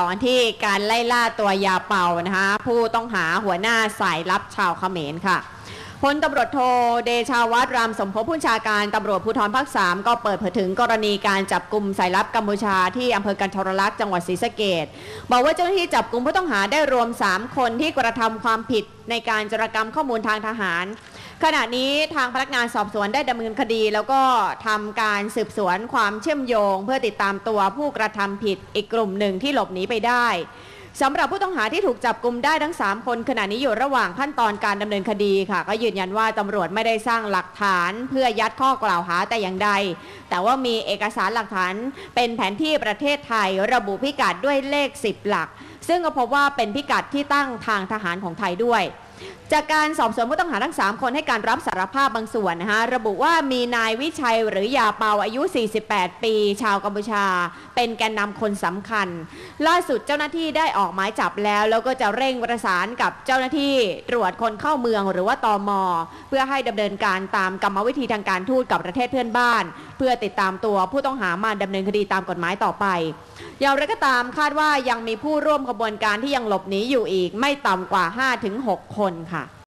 ตอนที่การไล่ล่าตัวยาเป่านะคะผู้ต้องหาหัวหน้าสายลับชาวเขมรค่ะพลตำรวจโทเดชาวัฒน์รามสมภพผู้ชาการตำรวจภูธรภาคสามก็เปิดเผยถึงกรณีการจับกลุ่มสายลับกัมพูชาที่อำเภอกันทรลักษณ์จังหวัดศรีสะเกดบอกว่าเจ้าหน้าที่จับกลุ่มผู้ต้องหาได้รวม 3 คนที่กระทำความผิดในการจารกรรมข้อมูลทางทหาร ขณะนี้ทางพนักงานสอบสวนได้ดำเนินคดี แล้วก็ทำการสืบสวนความเชื่อมโยง เพื่อติดตามตัวผู้กระทำผิดอีกกลุ่มหนึ่งที่หลบหนีไปได้สำหรับผู้ต้องหาที่ถูกจับกลุ่มได้ทั้ง 3 คนขณะนี้อยู่ระหว่างขั้นตอนการดำเนินคดีค่ะ ก็ยืนยันว่าตำรวจไม่ได้สร้างหลักฐานเพื่อยัดข้อกล่าวหาแต่อย่างใด แต่ว่ามีเอกสารหลักฐานเป็นแผนที่ประเทศไทย ระบุพิกัดด้วยเลข 10 หลัก ซึ่งก็พบว่าเป็นพิกัดที่ตั้งทางทหารของไทยด้วย จากการสอบสวนผู้ต้องหาทั้ง 3 คนให้การรับสารภาพบางส่วนนะคะระบุว่ามีนายวิชัยหรือยาเปาอายุ 48 ปี ชาวกัมพูชา เป็นแกนนำคนสำคัญ ล่าสุดเจ้าหน้าที่ได้ออกหมายจับแล้ว แล้วก็จะเร่งประสานกับเจ้าหน้าที่ตรวจคนเข้าเมืองหรือว่าตอมอเพื่อให้ดำเนินการตามกรรมวิธีทางการทูตกับประเทศเพื่อนบ้าน เพื่อติดตามตัวผู้ต้องหามาดำเนินคดีตามกฎหมายต่อไป อย่างไรก็ตามคาดว่ายังมีผู้ร่วมขบวนการที่ยังหลบหนีอยู่อีก ไม่ต่ำกว่า 5-6 คนค่ะ